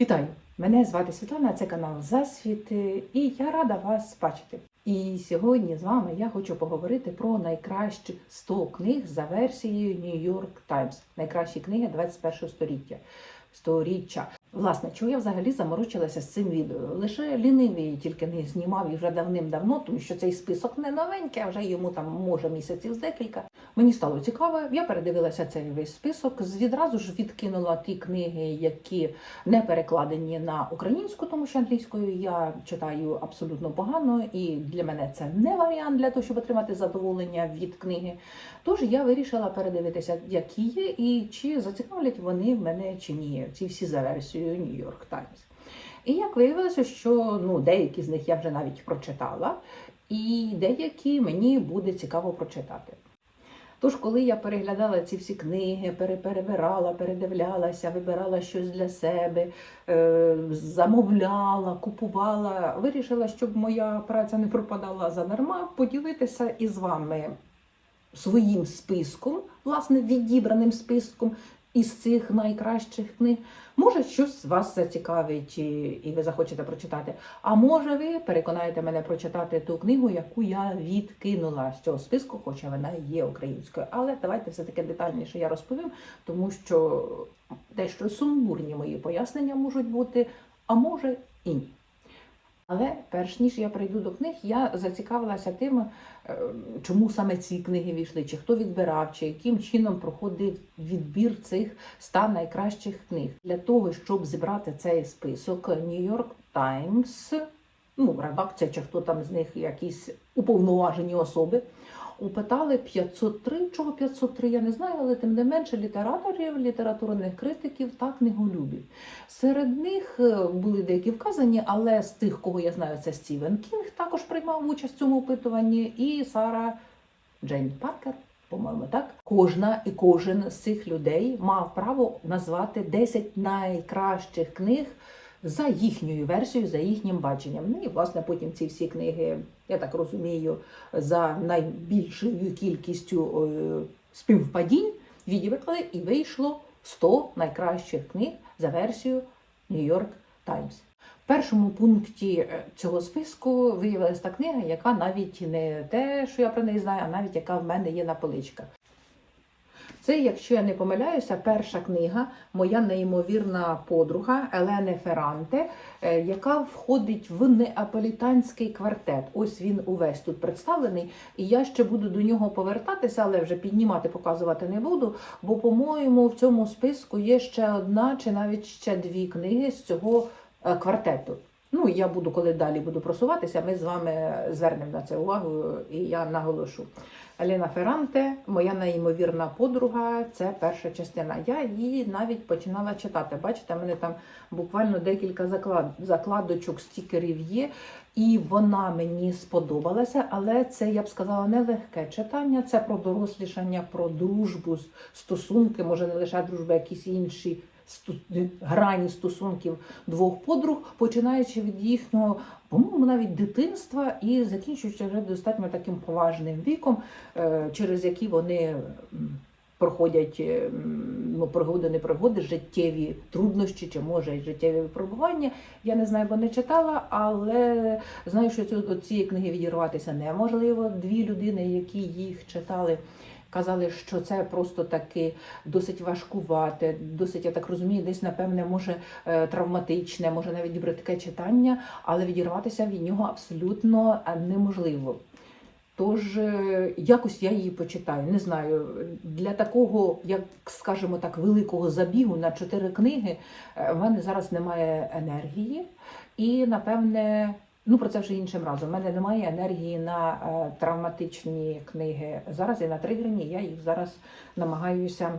Вітаю! Мене звати Світлана, це канал Засвіти, і я рада вас бачити. І сьогодні з вами я хочу поговорити про найкращі 100 книг за версією New York Times. Найкращі книги 21 століття. Власне, чого я взагалі заморочилася з цим відео? Лише лінивий тільки не знімав і вже давним-давно, тому що цей список не новенький, а вже йому там може місяців з декілька. Мені стало цікаво, я передивилася цей весь список. Відразу ж відкинула ті книги, які не перекладені на українську, тому що англійською я читаю абсолютно погано, і для мене це не варіант для того, щоб отримати задоволення від книги. Тож я вирішила передивитися, які є, і чи зацікавлять вони мене чи ні. Ці всі за версією York Times. І як виявилося, що ну, деякі з них я вже навіть прочитала, і деякі мені буде цікаво прочитати. Тож, коли я переглядала ці всі книги, переперебирала, передивлялася, вибирала щось для себе, е, замовляла, купувала, вирішила, щоб моя праця не пропадала задарма, поділитися із вами своїм списком, власне, відібраним списком із цих найкращих книг. Може, щось вас зацікавить і, ви захочете прочитати. А може, ви переконаєте мене прочитати ту книгу, яку я відкинула з цього списку, хоча вона є українською. Але давайте все-таки детальніше я розповім, тому що дещо сумбурні мої пояснення можуть бути, а може і ні. Але перш ніж я прийду до книг, я зацікавилася тим, е, чому саме ці книги війшли, чи хто відбирав, чи яким чином проходив відбір цих 100 найкращих книг. Для того, щоб зібрати цей список, Нью-Йорк Таймс, ну, редакція, чи хто там з них якісь уповноважені особи, Упитали 503, чого 503, я не знаю, але тим не менше літераторів, літературних критиків та книголюбів. Серед них е, були деякі вказані, але з тих, кого я знаю, це Стівен Кінг також приймав участь в цьому опитуванні, і Сара Джейн Паркер. По-моєму, так кожна і кожен з цих людей мав право назвати 10 найкращих книг за їхньою версією, за їхнім баченням. Ну і власне потім ці всі книги, я так розумію, за найбільшою кількістю е, співпадінь відібрали і вийшло 100 найкращих книг за версією York Times. В першому пункті е, цього списку виявилася та книга, яка навіть не те, що я про неї знаю, а навіть яка в мене є на поличках. Це, якщо я не помиляюся, перша книга Моя неймовірна подруга Елени Ферранте, е, яка входить в неаполітанський квартет. Ось він увесь тут представлений, і я ще буду до нього повертатися, але вже піднімати, показувати не буду. Бо, по-моєму, в цьому списку є ще одна чи навіть ще дві книги з цього е, квартету. Ну, я буду, коли далі буду просуватися, ми з вами звернемо на це увагу, і я наголошу. Еліна Ферранте, моя неймовірна подруга, це перша частина. Я її навіть починала читати. Бачите, в мене там буквально декілька заклад, закладочок, стікерів є, і вона мені сподобалася, але це, я б сказала, не легке читання. Це про дорослішання, про дружбу, стосунки, може не лише дружба, якісь інші грані стосунків двох подруг, починаючи від їхнього, по-моєму, навіть дитинства і закінчуючи вже достатньо таким поважним віком, е, через які вони проходять е, ну, пригоди, не пригоди, життєві труднощі чи може й життєві випробування. Я не знаю, бо не читала, але знаю, що цю- цієї книги відірватися неможливо. Дві людини, які їх читали. Казали, що це просто таки досить важкувате, досить, я так розумію, десь, напевне, може е, травматичне, може навіть бридке читання, але відірватися від нього абсолютно е, неможливо. Тож е, якось я її почитаю. Не знаю, для такого, як скажімо так, великого забігу на чотири книги в мене зараз немає енергії, і напевне. Ну, про це вже іншим разом. У мене немає енергії на е, травматичні книги. Зараз і на тригерні, я їх зараз намагаюся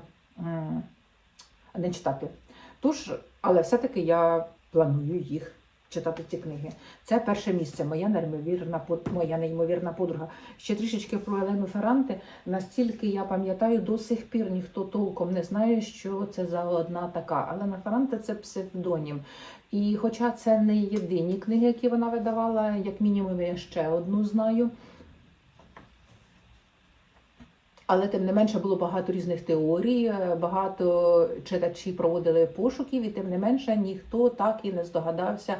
не читати. Тож, але все-таки я планую їх читати ці книги. Це перше місце. Моя неймовірна моя неймовірна подруга. Ще трішечки про Елену Ферранте. Настільки я пам'ятаю, до сих пір ніхто толком не знає, що це за одна така. Елена Ферранте це псевдонім. І хоча це не єдині книги, які вона видавала, як мінімум я ще одну знаю. Але тим не менше було багато різних теорій, е, багато читачі проводили пошуків, і тим не менше ніхто так і не здогадався,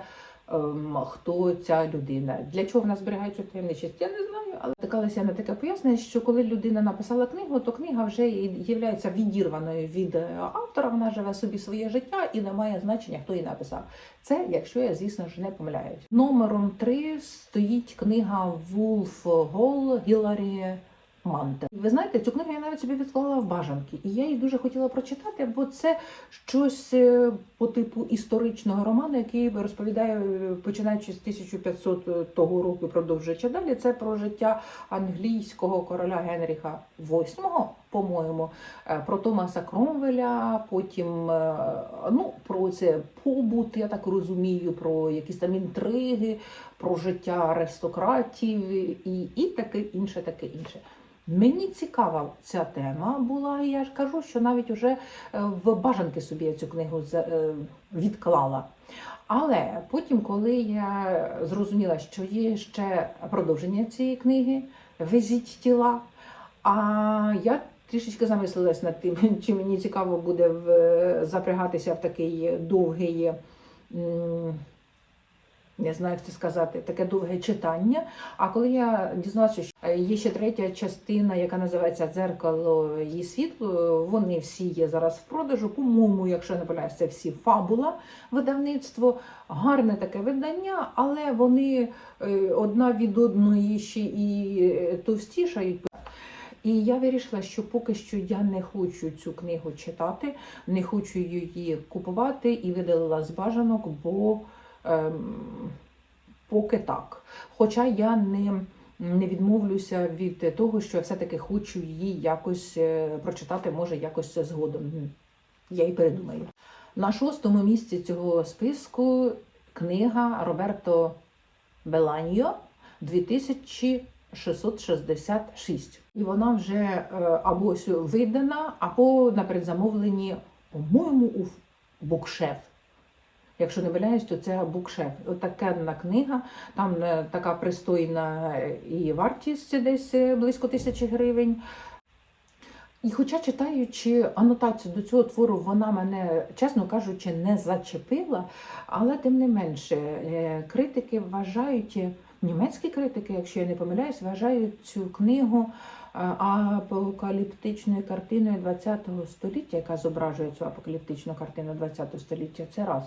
хто ця людина. Для чого вона зберігає цю таємничість, я не знаю, але стикалася на таке пояснення, що коли людина написала книгу, то книга вже є відірваною від е, автора, вона живе собі своє життя і не має значення, хто її написав. Це, якщо я, звісно ж, не помиляюсь. Номером три стоїть книга Вулф Гол Гіларі Манте. Ви знаєте, цю книгу я навіть собі відклала в бажанки, і я її дуже хотіла прочитати, бо це щось е, по типу історичного роману, який розповідає, е, починаючи з 1500 того року, продовжуючи далі. Це про життя англійського короля Генріха VIII, по-моєму, е, про Томаса Кромвеля, потім е, ну, про це побут, я так розумію, про якісь там інтриги, про життя аристократів і, і таке інше, таке інше. Мені цікава ця тема була, і я ж кажу, що навіть уже е, в бажанки собі я цю книгу е, відклала. Але потім, коли я зрозуміла, що є ще продовження цієї книги Везіть тіла, а я трішечки замислилась над тим, чи мені цікаво буде запрягатися в такий довгий. Не знаю, як це сказати, таке довге читання. А коли я дізналася, що е, є ще третя частина, яка називається Дзеркало її світло, вони всі є зараз в продажу. По-моєму, якщо не помиляюсь, це всі фабула видавництво. Гарне таке видання, але вони е, одна від одної ще і е, товстішають. І я вирішила, що поки що я не хочу цю книгу читати, не хочу її купувати і видалила з бажанок, бо поки так. Хоча я не, не відмовлюся від того, що я все-таки хочу її якось е, прочитати, може, якось згодом. Я і передумаю. На шостому місці цього списку книга Роберто Беланьо 2666. І вона вже е, або видана, або на передзамовленні, по-моєму, у букшеф. Якщо не помиляюсь, то це букшеф. Отака книга, там е, така пристойна е, і вартість десь е, близько тисячі гривень. І хоча читаючи анотацію до цього твору, вона мене, чесно кажучи, не зачепила, але тим не менше, критики вважають, німецькі критики, якщо я не помиляюсь, вважають цю книгу апокаліптичною картиною ХХ століття, яка зображує цю апокаліптичну картину ХХ століття. Це раз.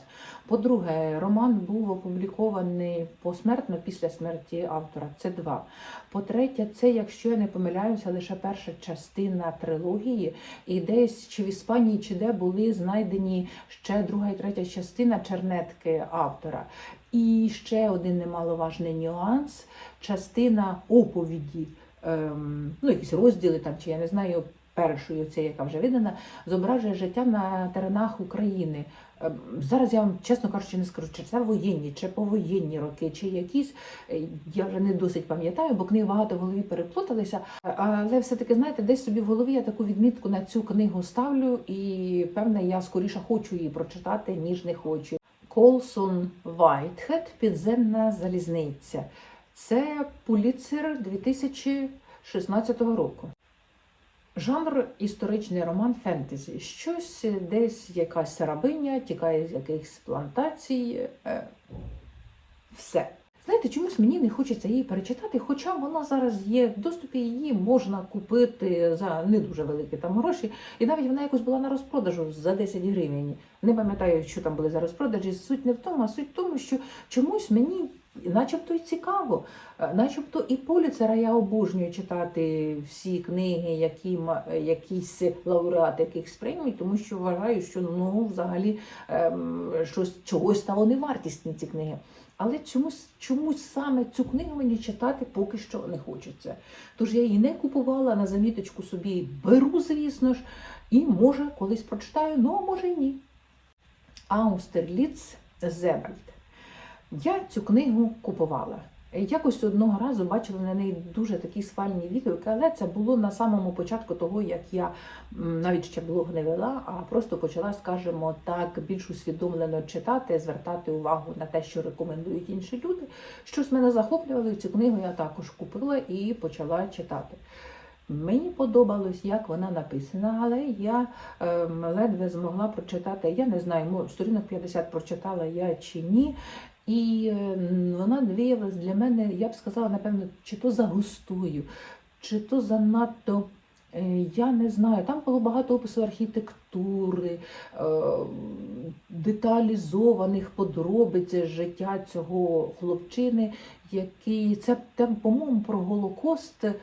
По-друге, роман був опублікований посмертно після смерті автора. Це два. По-третє, це, якщо я не помиляюся, лише перша частина трилогії, і десь чи в Іспанії, чи де були знайдені ще друга і третя частина чернетки автора. І ще один немаловажний нюанс: частина оповіді, ем, ну якісь розділи там, чи я не знаю. Першою, це яка вже видана, зображує життя на теренах України. Ем, Зараз я вам чесно кажучи, не скажу, чи це воєнні, чи повоєнні роки, чи якісь. Е, Я вже не досить пам'ятаю, бо книги багато в голові переплуталися. Але все-таки, знаєте, десь собі в голові я таку відмітку на цю книгу ставлю, і певне, я скоріше хочу її прочитати, ніж не хочу. Колсон Вайтхед Підземна залізниця. Це Пуліцер 2016 року. Жанр історичний роман фентезі. Щось десь якась рабиня, тікає з якихось плантацій. е, Все. Знаєте, чомусь мені не хочеться її перечитати, хоча вона зараз є в доступі, її можна купити за не дуже великі там гроші. І навіть вона якось була на розпродажу за 10 гривень. Не пам'ятаю, що там були за розпродажі. Суть не в тому, а суть в тому, що чомусь мені. Начебто й цікаво, Е, начебто і Поліцера я обожнюю читати всі книги, які ма- якісь лауреати яких сприймуть, тому що вважаю, що ну взагалі ем, щось чогось та вони вартісні ці книги. Але чомусь чомусь саме цю книгу мені читати поки що не хочеться. Тож я її не купувала на заміточку собі беру, звісно ж, і може колись прочитаю, ну а може й ні. Аустерліц Зебальд. Я цю книгу купувала. Якось одного разу бачила на неї дуже такі схвальні відгуки, але це було на самому початку того, як я навіть ще блог не вела, а просто почала, скажімо так, більш усвідомлено читати, звертати увагу на те, що рекомендують інші люди. Щось мене захоплювало, і цю книгу я також купила і почала читати. Мені подобалось, як вона написана, але я ем, ледве змогла прочитати. Я не знаю, сторінок 50 прочитала я чи ні. І ем, вона виявилась для мене, я б сказала, напевно, чи то за густою, чи то занадто. е, Я не знаю, там було багато опису архітектури, е, деталізованих подробиць життя цього хлопчини, який це там, по-моєму, про Голокост, е,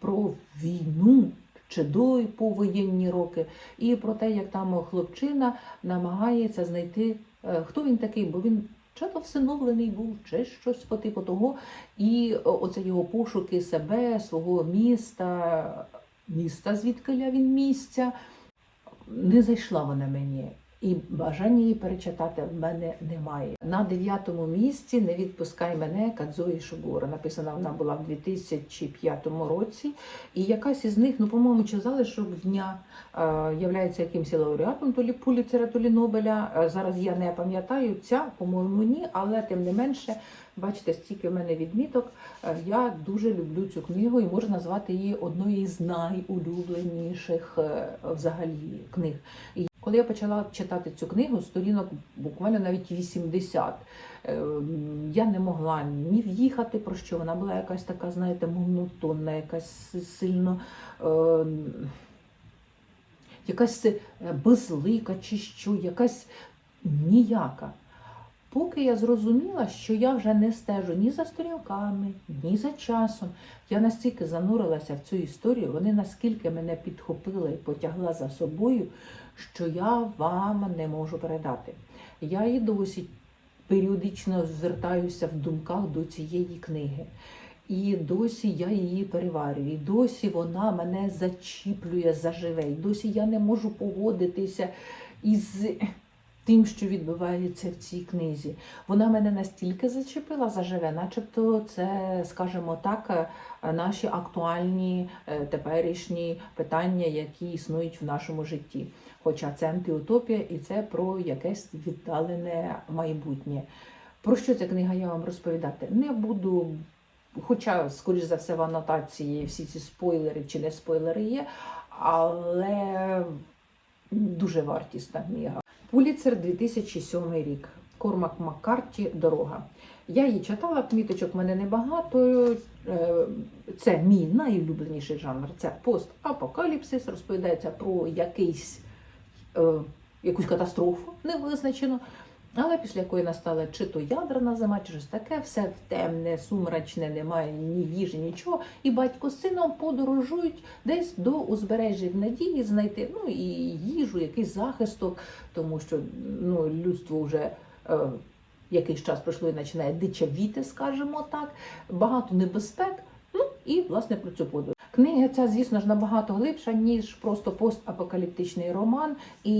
про війну чи до повоєнні роки, і про те, як там хлопчина намагається знайти, хто він такий, бо він. Чи то всиновлений був, чи щось по типу того. І оце його пошуки себе, свого міста, міста, звідки він місця. Не зайшла вона мені. І бажання її перечитати в мене немає. На дев'ятому місці не відпускай мене Кадзої Шогура. Написана вона була в 2005 році. І якась із них, ну по-моєму, чи залишок дня е, являється якимось лауреатом, то лі Пуліцера, то лі Нобеля. Е, зараз я не пам'ятаю ця, по-моєму, ні, але тим не менше, бачите, стільки в мене відміток. Е, Я дуже люблю цю книгу і можу назвати її одною з найулюбленіших взагалі книг. Коли я почала читати цю книгу, сторінок буквально навіть 80, е, я не могла ні в'їхати про що. Вона була якась така, знаєте, монотонна, якась сильно. Е, Якась е, безлика чи що, якась ніяка. Поки я зрозуміла, що я вже не стежу ні за сторінками, ні за часом. Я настільки занурилася в цю історію, вони наскільки мене підхопили і потягла за собою, що я вам не можу передати. Я і досі періодично звертаюся в думках до цієї книги. І досі я її переварюю, і досі вона мене зачіплює заживе, і досі я не можу погодитися із тим, що відбувається в цій книзі. Вона мене настільки зачепила заживе, начебто це, скажімо так, е, наші актуальні е, теперішні питання, які існують в нашому житті. Хоча це антиутопія і це про якесь віддалене майбутнє. Про що ця книга я вам розповідати не буду. Хоча, скоріш за все, в анотації всі ці спойлери чи не спойлери є, але дуже вартісна книга. Пуліцер 2007 рік. Кормак Маккарті Дорога. Я її читала, кміточок мене небагато. Е, Це мій найулюбленіший жанр. Це постапокаліпсис. Розповідається про якийсь, е, якусь катастрофу невизначену. Але після якої настала чи то ядерна зима, чи щось таке, все в темне, сумрачне, немає ні їжі, нічого. І батько з сином подорожують десь до узбережжя в надії знайти ну і їжу, якийсь захисток, тому що ну, людство вже е, якийсь час пройшло і починає дичавіти, скажімо так, багато небезпек. Ну і власне про цю подорож. Книга ця, звісно ж, набагато глибша, ніж просто постапокаліптичний роман, і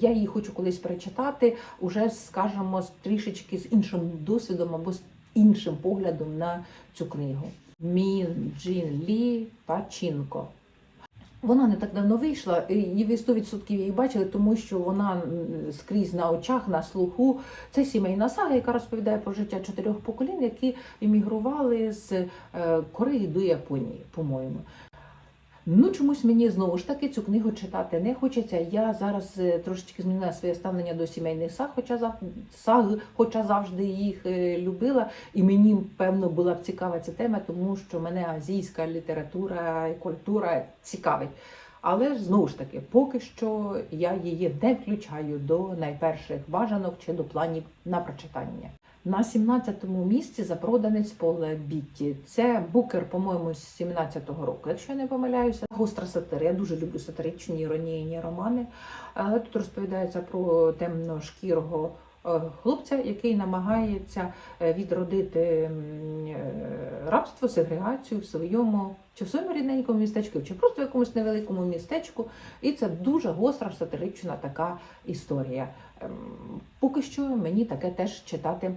я її хочу колись перечитати, уже, скажімо, трішечки з іншим досвідом або з іншим поглядом на цю книгу. Мін Джін Лі Пачінко. Вона не так давно вийшла, і ви 100% її бачили, тому що вона скрізь на очах, на слуху. Це сімейна сага, яка розповідає про життя чотирьох поколінь, які емігрували з е, Кореї до Японії, по-моєму. Ну, чомусь мені знову ж таки цю книгу читати не хочеться. Я зараз е, трошечки змінила своє ставлення до сімейних саг, хоча зав... саг, хоча завжди їх е, любила. І мені, певно, була б цікава ця тема, тому що мене азійська література і культура цікавить. Але ж знову ж таки, поки що я її не включаю до найперших бажанок чи до планів на прочитання. На 17-му місці запроданець Пола Бітті. Це букер, по-моєму, з 17-го року, якщо я не помиляюся. Гостра сатира. Я дуже люблю сатиричні іронійні романи. Але тут розповідається про темношкірого е, хлопця, який намагається е, відродити е, рабство, сегрегацію в своєму чи в своєму рідненькому містечку, чи просто в якомусь невеликому містечку. І це дуже гостра сатирична така історія. Ем, Поки що мені таке теж читати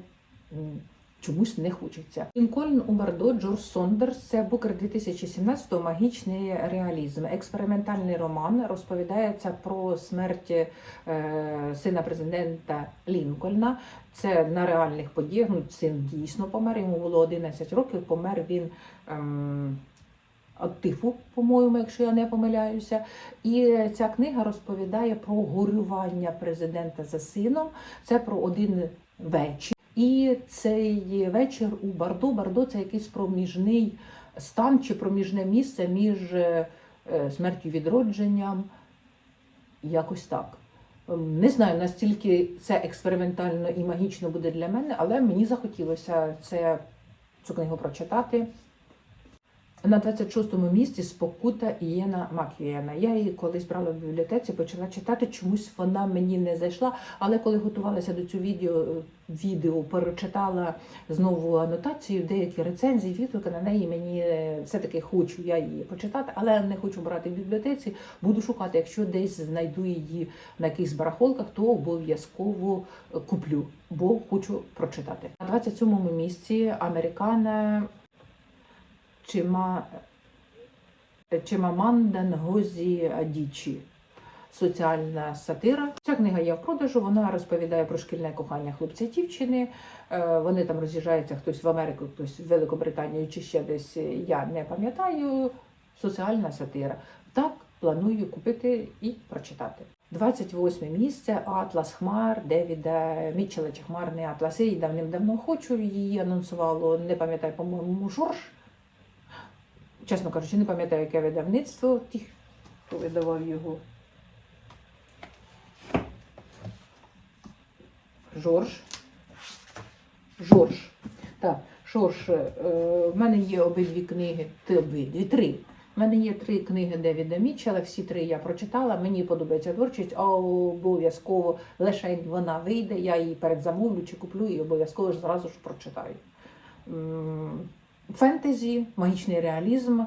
чомусь не хочеться. Лінкольн у Бардо Джордж Сондерс це букер 2017-го магічний реалізм. Експериментальний роман розповідається про смерть е, сина президента Лінкольна. Це на реальних подіях. Ну, син дійсно помер. Йому було 11 років. Помер він. Ем, від тифу, по-моєму, якщо я не помиляюся. І ця книга розповідає про горювання президента за сином. Це про один вечір. І цей вечір у Бардо. Бардо це якийсь проміжний стан чи проміжне місце між е, смертю відродженням. Якось так. Ем, Не знаю, настільки це експериментально і магічно буде для мене, але мені захотілося це, цю книгу прочитати. На 26-му місці спокута Ієна Маквієна. Я її колись брала в бібліотеці, почала читати. Чомусь вона мені не зайшла. Але коли готувалася до цього відео, відео перечитала знову анотацію, деякі рецензії, відгуки на неї мені е, все-таки хочу я її почитати, але не хочу брати в бібліотеці. Буду шукати, якщо десь знайду її на якихось барахолках, то обов'язково куплю, бо хочу прочитати. На 27-му місці Американа Чима, Чимаманда Нгозі Адічі. Соціальна сатира. Ця книга є в продажу. Вона розповідає про шкільне кохання хлопця дівчини. Е, Вони там роз'їжджаються хтось в Америку, хтось в Великобританію чи ще десь. Я не пам'ятаю. Соціальна сатира. Так планую купити і прочитати. 28 місце Атлас Хмар Девіда Мітчела чи Хмарний Атлас. Я її давним-давно хочу. Її анонсувало, не пам'ятаю, по-моєму, Жорж. Чесно кажучи, не пам'ятаю, яке видавництво, ті, хто видавав його. Жорж. Жорж. Так, Жорж, е, в мене є обидві книги, ти обидві, три. У мене є три книги Девіда Мітчела, всі три я прочитала. Мені подобається творчість, а обов'язково лише вона вийде, я її передзамовлю чи куплю і обов'язково ж зразу ж прочитаю. Фентезі, магічний реалізм.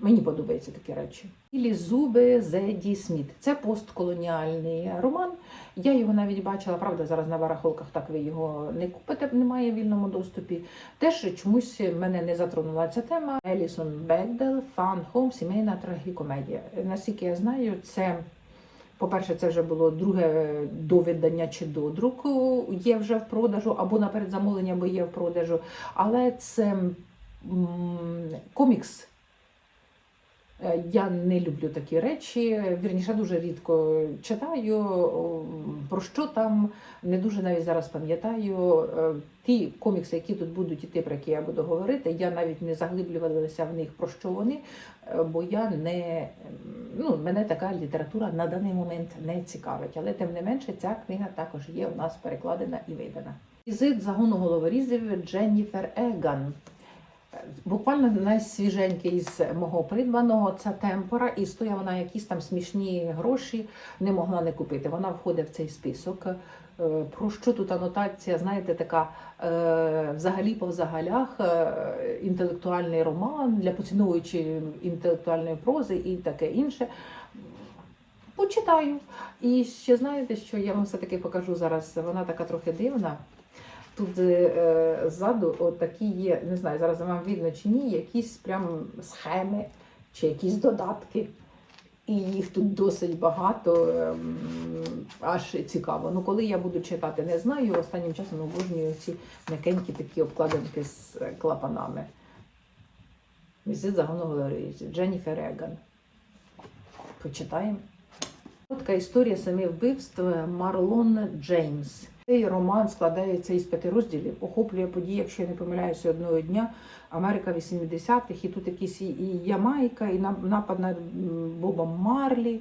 Мені подобаються такі речі. Ілі зуби Зеді Сміт. Це постколоніальний роман. Я його навіть бачила, правда, зараз на барахолках так ви його не купите, немає в вільному доступі. Теж чомусь мене не затронула ця тема. Елісон Бекдел, Фан Хоум, сімейна трагікомедія. Наскільки я знаю, це. По-перше, це вже було друге довідання, чи додруку, є вже в продажу, або на передзамовлення, бо є в продажу. Але це комікс. Е, Я не люблю такі речі. Вірніше, дуже рідко читаю. Про що там не дуже навіть зараз пам'ятаю. Е, Ті комікси, які тут будуть іти, про які я буду говорити, я навіть не заглиблювалася в них про що вони, е, бо я не ну, мене така література на даний момент не цікавить. Але тим не менше, ця книга також є у нас перекладена і видана. Візит загону головорізів Дженніфер Еган. Буквально найсвіженький з мого придбаного це темпора, і стояла вона якісь там смішні гроші, не могла не купити. Вона входить в цей список. Е, Про що тут анотація? Знаєте, така е, взагалі по взагалях е, інтелектуальний роман для поціновуючи інтелектуальної прози і таке інше. Почитаю. І ще знаєте, що я вам все-таки покажу зараз. Вона така трохи дивна. Тут е, ззаду такі є, не знаю, зараз вам видно чи ні, якісь прям схеми чи якісь додатки. І їх тут досить багато, ем, аж цікаво. Ну, коли я буду читати, не знаю. Останнім часом обожнюю ці м'якенькі такі обкладинки з е, клапанами. Візит загону Дженніфер Еган. Почитаємо. Коротка історія самі вбивств Марлон Джеймс. Цей роман складається із п'яти розділів, охоплює події, якщо я не помиляюся, одного дня Америка 80-х, і тут якісь і- Ямайка, і напад на Боба Марлі.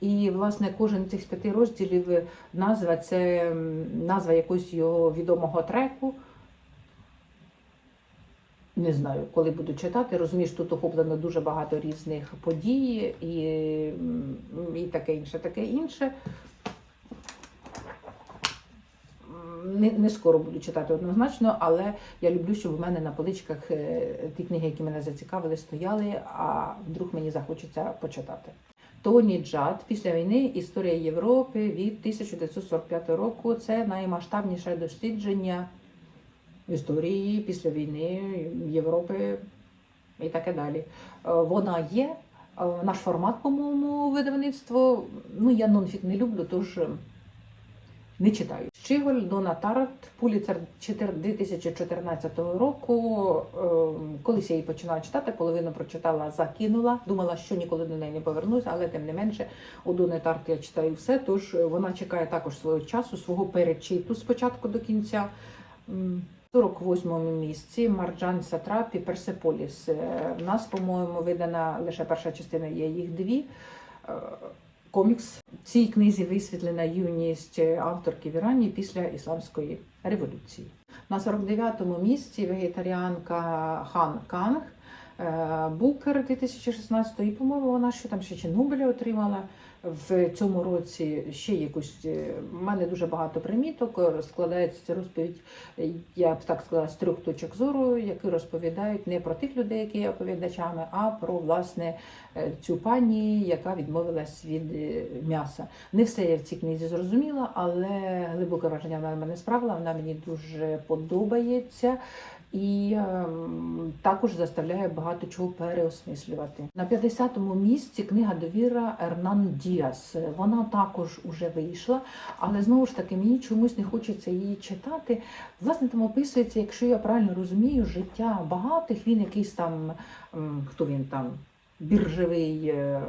І, власне, кожен з цих п'яти розділів е, назва це назва якогось його відомого треку. Не знаю, коли буду читати. Розумієш, тут охоплено дуже багато різних подій і, і таке інше, таке інше. Не, не скоро буду читати однозначно, але я люблю, щоб у мене на поличках е, ті книги, які мене зацікавили, стояли, а вдруг мені захочеться почитати. Тоні Джад після війни Історія Європи від 1945 року. Це наймасштабніше дослідження історії після війни Європи і таке далі. Е, Вона є. Е, Наш формат, по-моєму, видавництво. Ну, я нонфік не люблю, тож не читаю. Щиголь Дона Тарт, Пуліцер 2014 року. Ем, Колись я її починала читати, половину прочитала, закинула. Думала, що ніколи до неї не повернуся, але тим не менше у Дони Тарт я читаю все. Тож е, вона чекає також свого часу, свого перечиту спочатку до кінця. М, 48-му місці Марджан Сатрапі Персеполіс. Е, В нас, по-моєму, видана лише перша частина, є їх дві. Е, Комікс в цій книзі висвітлена юність авторки в Ірані після ісламської революції. На 49-му місці вегетаріанка Хан Канг. Е, Букер 2016 і, по-моєму, вона що там ще чи Нобеля отримала в цьому році ще якусь. е, в мене дуже багато приміток. е, Складається ця розповідь, е, я б так сказала, з трьох точок зору, які розповідають не про тих людей, які є оповідачами, а про власне е, цю пані, яка відмовилась від е, м'яса. Не все я в цій книзі зрозуміла, але глибоке враження вона мене справила. Вона мені дуже подобається. І ем, також заставляє багато чого переосмислювати. На 50-му місці книга довіра Ернан Діас. Вона також уже вийшла, але знову ж таки мені чомусь не хочеться її читати. Власне, там описується, якщо я правильно розумію, життя багатих. Він якийсь там ем, хто він там біржевий. е,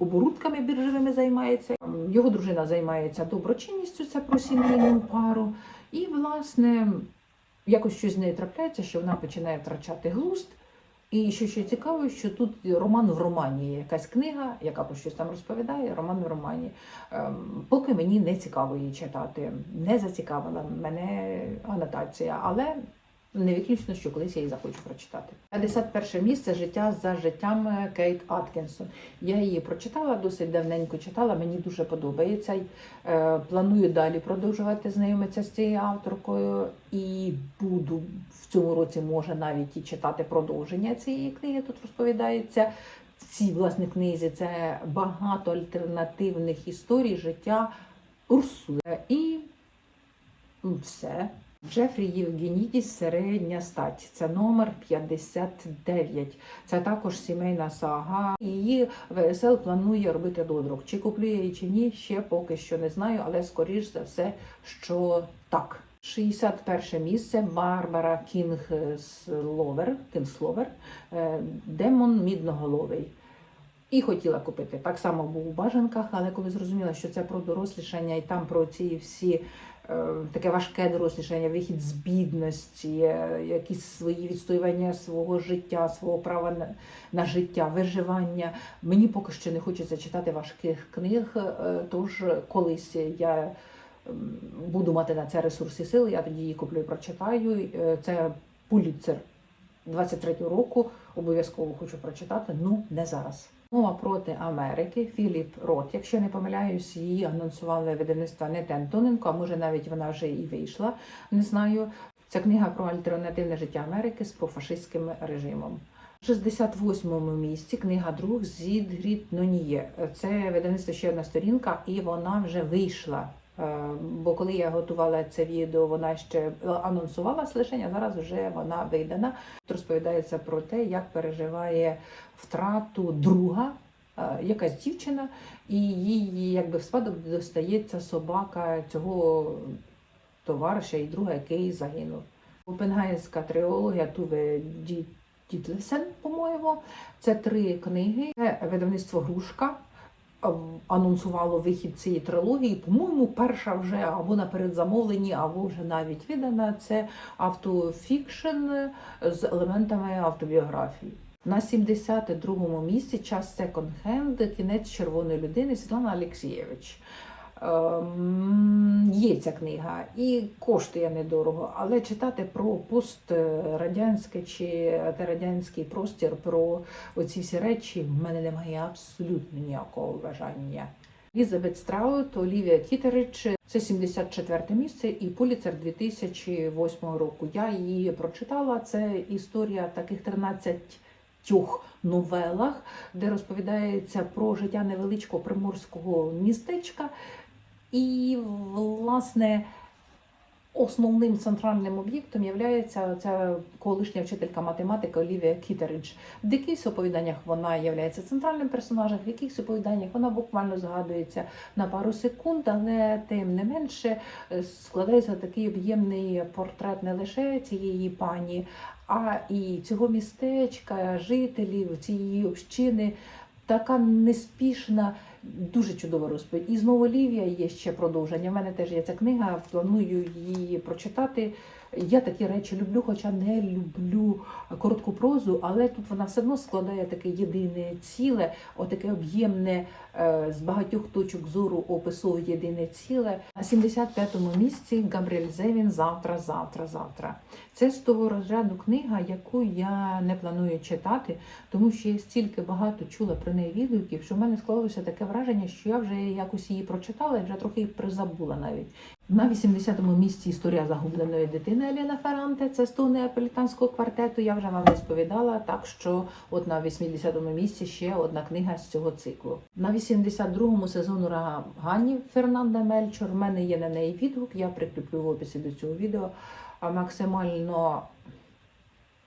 Оборудками біржевими займається. Ем, Його дружина займається доброчинністю, це про сімейну пару. І, власне, якось щось з нею трапляється, що вона починає втрачати глузд. І що ще цікаво, що тут роман в романі, якась книга, яка про щось там розповідає, роман в романі. Ем, поки мені не цікаво її читати, не зацікавила мене анотація, але не виключно, що колись я її захочу прочитати. 51 місце життя за життям Кейт Аткінсон. Я її прочитала досить давненько читала, мені дуже подобається. Е, Планую далі продовжувати знайомитися з цією авторкою і буду в цьому році, може, навіть і читати продовження цієї книги. Тут розповідається. В цій власне книзі це багато альтернативних історій життя Урсули. І все. Джефрі Євгенідіс середня стать. Це номер 59. Це також сімейна сага. Її ВСЛ планує робити додрок. Чи куплю я її чи ні, ще поки що не знаю, але скоріш за все, що так. 61 місце Барбара Кінгсловер, Кінгсловер, е, Демон Мідноголовий. І хотіла купити. Так само був у бажанках, але коли зрозуміла, що це про дорослішання і там про ці всі таке важке дорослішання, вихід з бідності, е, якісь свої відстоювання свого життя, свого права на, на життя, виживання. Мені поки що не хочеться читати важких книг, е, тож колись я буду мати на це ресурси сили, я тоді її куплю і прочитаю. Е, Це Пулітцер 23-го року. Обов'язково хочу прочитати, ну не зараз. Мова проти Америки Філіп Рот. Якщо не помиляюсь, її анонсували видавництво не Тентоненко, а може навіть вона вже і вийшла. Не знаю. Ця книга про альтернативне життя Америки з профашистським режимом. В 68-му місці книга друг Зідгріт Нуніє. Це видавництво ще одна сторінка, і вона вже вийшла. Е, Бо коли я готувала це відео, вона ще анонсувалась лише, а зараз вже вона видана. Розповідається про те, як переживає втрату друга, е, якась дівчина, і їй якби в спадок достається собака цього товариша і друга, який загинув. Опенгайська трилогія Туве Ді- Дітлесен, по-моєму. Це три книги. Це видавництво Грушка. Е, Анонсувало вихід цієї трилогії. По-моєму, перша вже або на передзамовленні, або вже навіть видана. Це автофікшн з елементами автобіографії. На 72-му місці час секонд-хенд, кінець червоної людини Світлана Алексієвич. Ем, Є ця книга і коштує недорого, але читати про пострадянське чи радянський простір, про оці всі речі в мене немає абсолютно ніякого бажання. Елізабет Страут, Олівія Кітерич, це 74 місце і Пуліцер 2008 року. Я її прочитала. Це історія таких 13 новелах, де розповідається про життя невеличкого приморського містечка. І, власне, Основним центральним об'єктом є ця колишня вчителька математики Олівія Кітеридж. В якихось оповіданнях вона є центральним персонажем, в якихось оповіданнях вона буквально згадується на пару секунд, але тим не менше складається такий об'ємний портрет не лише цієї пані, а і цього містечка, жителів цієї общини. Така неспішна, дуже чудова розповідь. І знову Лівія є ще продовження. У мене теж є ця книга, планую її прочитати. Я такі речі люблю, хоча не люблю коротку прозу, але тут вона все одно складає таке єдине ціле, отаке об'ємне е, з багатьох точок зору описує єдине ціле. На 75-му місці Габріель Зевін завтра, завтра, завтра. Це з того розряду книга, яку я не планую читати, тому що я стільки багато чула про неї відгуків, що в мене склалося таке враження, що я вже якось її прочитала і вже трохи її призабула навіть. На 80-му місці історія загубленої дитини Еліна Ферранте, це того неаполітанського квартету. Я вже вам розповідала. Так що, от на 80-му місці ще одна книга з цього циклу. На 82-му сезону Гані Фернанда Мельчор. В мене є на неї відгук. Я прикріплю в описі до цього відео. Максимально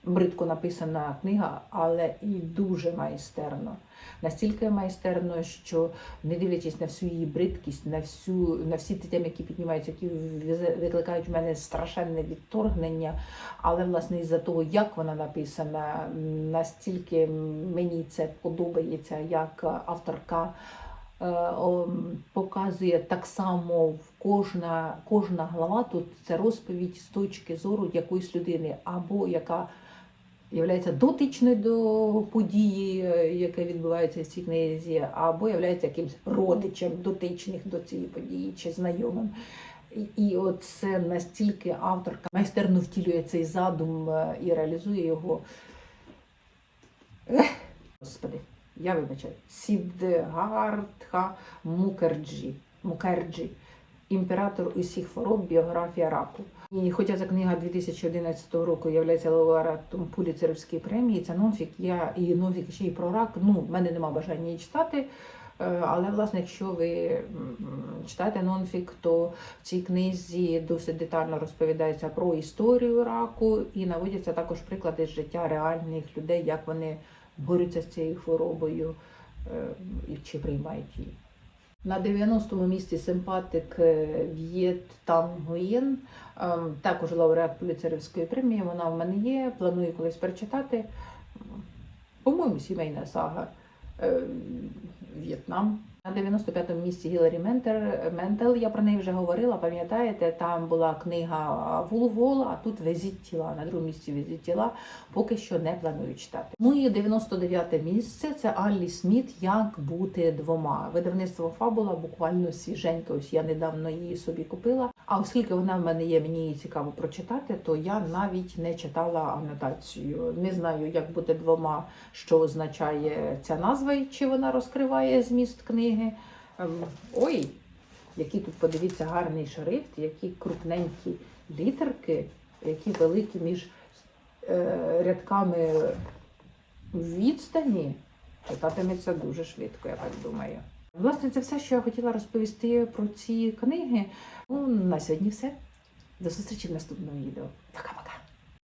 бридко написана книга, але і дуже майстерно. Настільки майстерно, що не дивлячись на всю її бридкість, на всю на всі ті теми, які піднімаються, які викликають в мене страшенне відторгнення. Але власне із-за того, як вона написана, настільки мені це подобається, як авторка. е, Показує так само в кожна, кожна глава тут це розповідь з точки зору якоїсь людини, або яка являється дотичною до події, яка відбувається в цій книзі, або являється якимсь родичем дотичних до цієї події чи знайомим. І, і от це настільки авторка майстерно втілює цей задум е, і реалізує його. Ех, Господи, я вибачаю. Сіддгартха Мукерджі. Мукерджі. Імператор усіх хвороб, біографія раку. І хоча ця книга 2011 року є лауреатом Пуліцерівської премії, це нонфік. Я і нонфік ще й про рак. Ну, в мене нема бажання її читати. Е, Але власне, якщо ви читаєте нонфік, то в цій книзі досить детально розповідається про історію раку і наводяться також приклади з життя реальних людей, як вони борються з цією хворобою е, і чи приймають її. На 90-му місці симпатик е, В'єт Тан Гуєн, ем, також лауреат поліцерівської премії. Вона в мене є. Планую колись перечитати. По-моєму, сімейна сага е, В'єтнам. На 95-му місці Гіларі Ментер, Ментел, я про неї вже говорила, пам'ятаєте, там була книга Вулвол, а тут Везіть тіла. На другому місці Везіть тіла поки що не планую читати. Ну і 99-те місце це Аллі Сміт Як бути двома. Видавництво Фабула буквально свіженьке. Ось я недавно її собі купила. А оскільки вона в мене є, мені її цікаво прочитати, то я навіть не читала анотацію. Не знаю, як бути двома, що означає ця назва, і чи вона розкриває зміст книги. Ем, Ой, який тут подивіться гарний шрифт, які крупненькі літерки, які великі між е, рядками відстані. Читатиметься дуже швидко, я так думаю. Власне, це все, що я хотіла розповісти про ці книги. Ну, на сьогодні все. До зустрічі в наступному відео. Пока-пока.